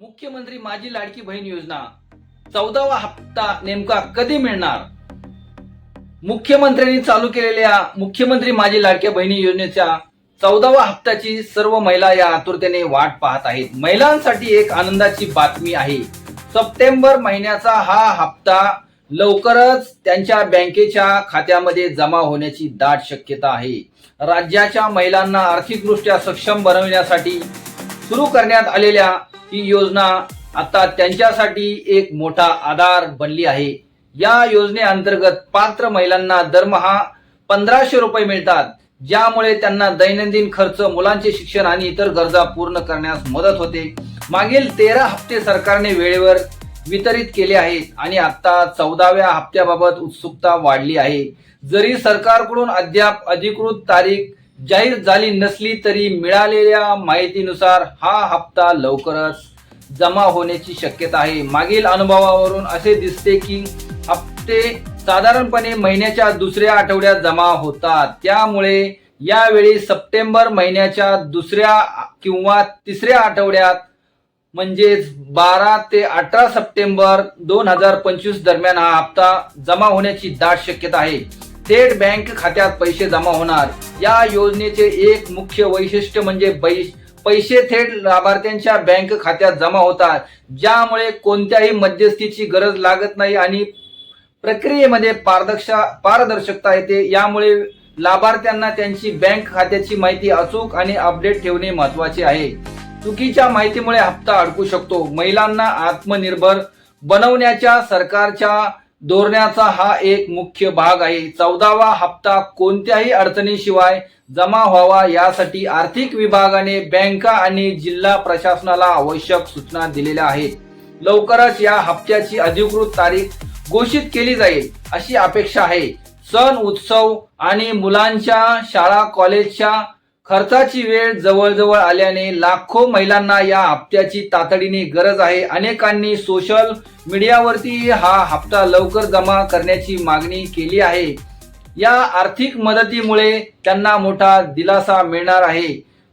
मुख्यमंत्री माझी लाडकी बहीण योजना. चौदावा हप्ता नेमका कधी मिळणार? मुख्यमंत्र्यांनी चालू केलेल्या मुख्यमंत्री माझी लाडक्या बहिणी योजनेच्या चौदावा हप्त्याची सर्व महिला या आतुरतेने वाट पाहत आहेत. महिलांसाठी एक आनंदाची बातमी आहे. सप्टेंबर महिन्याचा हा हप्ता लवकरच त्यांच्या बँकेच्या खात्यामध्ये जमा होण्याची दाट शक्यता आहे. राज्याच्या महिलांना आर्थिकदृष्ट्या सक्षम बनवण्यासाठी सुरू करण्यात आलेल्या ही योजना आता त्यांच्यासाठी एक मोठा आधार बनली आहे. या योजनेअंतर्गत पात्र महिलांना दरमहा पंधराशे रुपये मिळतात ज्यामुळे त्यांना दैनंदिन खर्च मुलांचे शिक्षण आणि इतर गरजा पूर्ण करण्यास मदत होते. मागील तेरा हप्ते सरकारने वेळेवर वितरित केले आहेत आणि आता चौदाव्या हप्त्याबाबत उत्सुकता वाढली आहे. जरी सरकारकडून अद्याप अधिकृत तारीख जाहीर झाली नसली तरी मिळालेल्या माहितीनुसार हा हप्ता लवकरच जमा होण्याची शक्यता आहे. मागील अनुभवावरून असे दिसते की हप्ते साधारणपणे महिन्याच्या दुसऱ्या आठवड्यात जमा होतात. त्यामुळे यावेळी सप्टेंबर महिन्याच्या दुसऱ्या किंवा तिसऱ्या आठवड्यात म्हणजेच बारा ते अठरा सप्टेंबर दोन हजार पंचवीस दरम्यान हा हप्ता जमा होण्याची दाट शक्यता आहे. थेट बँक खात्यात पैसे जमा होणार. या योजनेचे एक मुख्य वैशिष्ट्य म्हणजे पैसे थेट लाभार्थ्यांच्या बँक खात्यात जमा होतात. ज्यामुळे कोणत्याही मध्यस्थीची गरज लागत नाही आणि प्रक्रियेमध्ये पारदर्शा पारदर्शकता येते. यामुळे लाभार्थ्यांना त्यांची बँक खात्याची माहिती अचूक आणि अपडेट ठेवणे महत्त्वाचे आहे. चुकीच्या माहितीमुळे हप्ता अडकू शकतो. महिलांना आत्मनिर्भर बनवण्याच्या सरकारच्या दोरण्याचा हा एक मुख्य भाग आहे. चौदावा हप्ता कोणत्याही अडचणीशिवाय जमा व्हावा यासाठी आर्थिक विभागाने बँका आणि जिल्हा प्रशासनाला आवश्यक सूचना दिलेल्या आहेत. लवकरच या हप्त्याची अधिकृत तारीख घोषित केली जाईल अशी अपेक्षा आहे. सण उत्सव आणि मुलांच्या शाळा कॉलेजच्या खर्चाची वेळ जवळजवळ आल्याने लाखो महिलांना या हप्त्याची तातडीने गरज आहे. अनेकांनी सोशल मीडियावरती हा हप्ता लवकर जमा करण्याची मागणी केली आहे. या आर्थिक मदतीमुळे त्यांना मोठा दिलासा मिळणार आहे.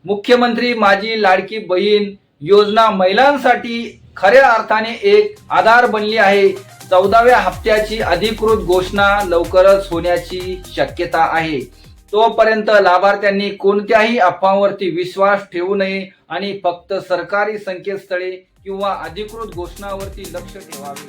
मुख्यमंत्री माझी लाडकी बहीण योजना महिलांसाठी खऱ्या अर्थाने एक आधार बनली आहे. चौदाव्या हप्त्याची अधिकृत घोषणा लवकरच होण्याची शक्यता आहे. तोपर्यंत लाभार्थ्यांनी कोणत्याही अफवांवरती विश्वास ठेवू नये आणि फक्त सरकारी संकेतस्थळे किंवा अधिकृत घोषणावरती लक्ष ठेवावे.